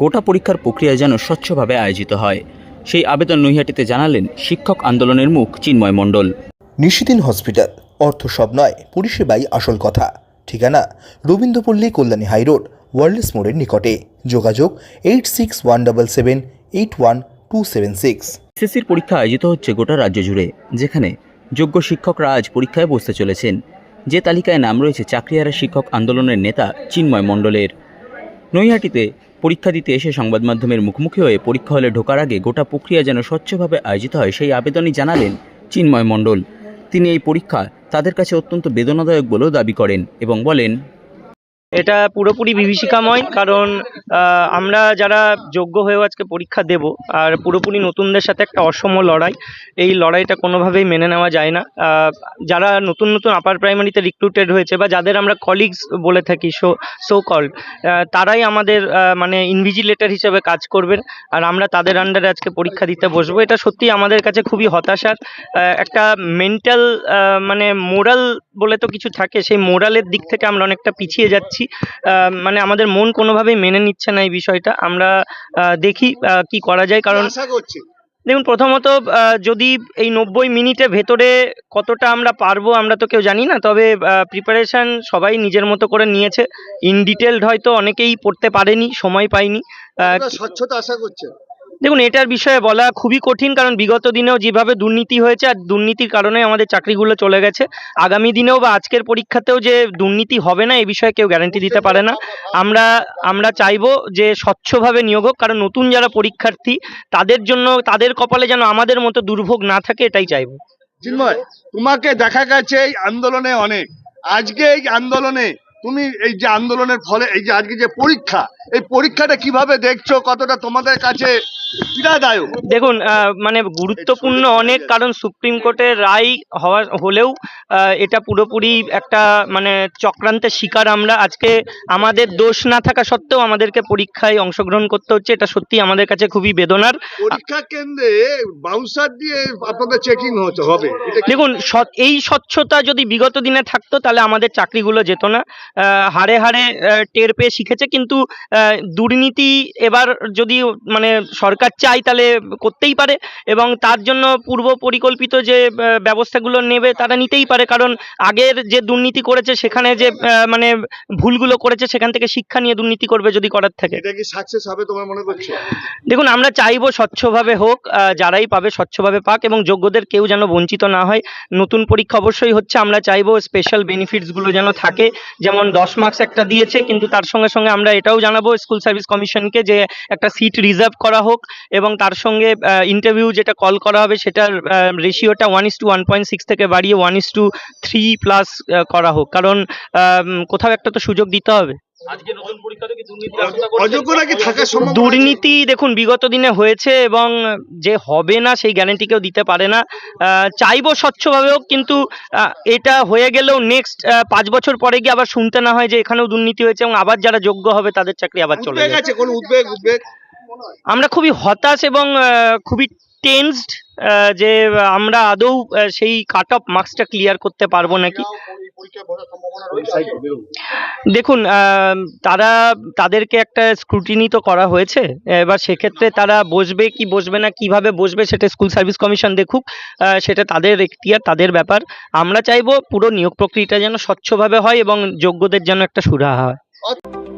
কোটা পরীক্ষার প্রক্রিয়া যেন স্বচ্ছভাবে আয়োজিত হয়। সেই আবেদন নৈহাটিতে জানালেন শিক্ষক আন্দোলনের মুখ চিন্ময় মণ্ডল। নিশিদিন হসপিটাল অর্থ সব নয় পরিষেবাই আসল কথা। ঠিকানা রবীন্দ্রপল্লী কল্যাণী হাইরোড ওয়ার্ল্ডস মোড়ের নিকটে। যোগাযোগ eight six one double seven eight one two seven six. এসএসসির পরীক্ষা আয়োজিত হচ্ছে গোটা রাজ্য জুড়ে যেখানে যোগ্য শিক্ষকরা আজ পরীক্ষায় বসতে চলেছেন। যে তালিকায় নাম রয়েছে চাকরিহারা শিক্ষক আন্দোলনের নেতা চিন্ময় মণ্ডলের। নৈহাটিতে পরীক্ষা দিতে এসে সংবাদ মাধ্যমের মুখোমুখি হয়ে পরীক্ষা হলে ঢোকার আগে গোটা প্রক্রিয়া যেন স্বচ্ছভাবে আয়োজিত হয়, সেই আবেদনই জানালেন চিন্ময় মণ্ডল। তিনি এই পরীক্ষা তাদের কাছে অত্যন্ত বেদনাদায়ক বলেও দাবি করেন এবং বলেন এটা পুরোপুরি বিভীষিকাময়, কারণ আমরা যারা যোগ্য হয়েও আজকে পরীক্ষা দেব, আর পুরোপুরি নতুনদের সাথে একটা অসম লড়াই, এই লড়াইটা কোনোভাবেই মেনে নেওয়া যায় না। যারা নতুন নতুন আপার প্রাইমারিতে রিক্রুটেড হয়েছে, বা যাদের আমরা কলিগস বলে থাকি সো সো কল তারাই আমাদের মানে ইনভিজিলেটর হিসেবে কাজ করবেন, আর আমরা তাদের আন্ডারে আজকে পরীক্ষা দিতে বসবো। এটা সত্যি আমাদের কাছে খুবই হতাশার একটা মেন্টাল মানে মোরাল বলে তো কিছু থাকে, সেই মোরালের দিক থেকে আমরা অনেকটা পিছিয়ে যাচ্ছি। আহ, মানে আমাদের মন কোনোভাবেই মেনে নিচ্ছে না এই বিষয়টা। আমরা দেখি কি করা যায়। কারণ দেখুন প্রথমত যদি এই নব্বই মিনিটের ভেতরে কতটা আমরা পারব আমরা তো কেউ জানি না। তবে প্রিপারেশান সবাই নিজের মতো করে নিয়েছে। ইন ডিটেলড হয়তো অনেকেই পড়তে পারেনি সময় পায়নি। স্বচ্ছতা আশা করছে। দেখুন, এটার বিষয়ে বলা খুবই কঠিন, কারণ বিগত দিনেও যেভাবে দুর্নীতি হয়েছে আর দুর্নীতির কারণে আমাদের চাকরিগুলো চলে গেছে। আগামী দিনেও বা আজকের পরীক্ষাতেও যে দুর্নীতি হবে না, এ বিষয়ে কেউ গ্যারান্টি দিতে পারে না। আমরা আমরা চাইব যে স্বচ্ছভাবে নিয়োগ হোক, কারণ নতুন যারা পরীক্ষার্থী, তাদের জন্য, তাদের কপালে যেন আমাদের মতো দুর্ভোগ না থাকে, এটাই চাইব। চিন্ময় তোমাকে দেখা গেছে এই আন্দোলনে অনেক। আজকে এই আন্দোলনে, তুমি এই যে আন্দোলনের ফলে, এই যে আজকে যে পরীক্ষা, এই পরীক্ষাটা কীভাবে দেখছ, কতটা তোমাদের কাছে দেখুন মানে গুরুত্বপূর্ণ অনেক কারণ সুপ্রিম কোর্টের রায় হওয়া হলেও এটা পুরোপুরি একটা মানে চক্রান্তের শিকার আমরা। আজকে আমাদের দোষ না থাকা সত্ত্বেও আমাদেরকে পরীক্ষায় অংশগ্রহণ করতে হচ্ছে। এটা সত্যি আমাদের কাছে খুবই বেদনার। পরীক্ষা কেন্দ্রে বাউন্সার দিয়ে আপনাদের চেকিং হবে। দেখুন এই স্বচ্ছতা যদি বিগত দিনে থাকতো তাহলে আমাদের চাকরিগুলো যেত না। হারে আহ, টের পেয়ে শিখেছে। কিন্তু আহ, দুর্নীতি এবার যদি মানে সরকার চায় তাহলে করতেই পারে এবং তার জন্য পূর্ব পরিকল্পিত যে ব্যবস্থাগুলো নেবে তারা নিতেই পারে। কারণ আগের যে দুর্নীতি করেছে সেখানে যে মানে ভুলগুলো করেছে সেখান থেকে শিক্ষা নিয়ে দুর্নীতি করবে যদি করার থাকে। এটা কি সাকসেস হবে তোমার মনে করছ? দেখুন আমরা চাইব স্বচ্ছভাবে হোক যারাই পাবে স্বচ্ছভাবে পাক এবং যোগ্যদের কেউ যেন বঞ্চিত না হয়। নতুন পরীক্ষা অবশ্যই হচ্ছে আমরা চাইব স্পেশাল বেনিফিটসগুলো যেন থাকে। যেমন দশ মার্কস একটা দিয়েছে কিন্তু তার সঙ্গে সঙ্গে আমরা এটাও জানাব স্কুল সার্ভিস কমিশনকে যে একটা সিট রিজার্ভ করা হোক। এবং তার সঙ্গে ইন্টারভিউ যেটা কল করা হবে সেটার রেশিওটা one is to one point six থেকে বাড়িয়ে one is to three plus করা হোক। কারণ কোথাও একটা তো সুযোগ দিতে হবে? দুর্নীতি দেখুন বিগত দিনে হয়েছে এবং যে হবে না সেই গ্যারান্টি কেউ দিতে পারে না। আহ, চাইব স্বচ্ছভাবে হোক কিন্তু এটা হয়ে গেলেও নেক্সট পাঁচ বছর পরে গিয়ে আবার শুনতে না হয় যে এখানেও দুর্নীতি হয়েছে এবং আবার যারা যোগ্য হবে তাদের চাকরি আবার চলে উদ্বেগ যাবে উদ্বেগ উদ্বেগ? আমরা খুবই হতাশ এবং খুবই টেন্সড যে আমরা আদৌ সেই কাট অফ মার্কসটা ক্লিয়ার করতে পারব নাকি? দেখুন তারা তাদেরকে একটা স্ক্রুটিনি তো করা হয়েছে। এবার সেক্ষেত্রে তারা বসবে কি বসবে না, কীভাবে বসবে সেটা স্কুল সার্ভিস কমিশন দেখুক। সেটা তাদের এখতিয়ার, তাদের ব্যাপার। আমরা চাইব পুরো নিয়োগ প্রক্রিয়াটা যেন স্বচ্ছভাবে হয় এবং যোগ্যদের যেন একটা সুরাহা হয়।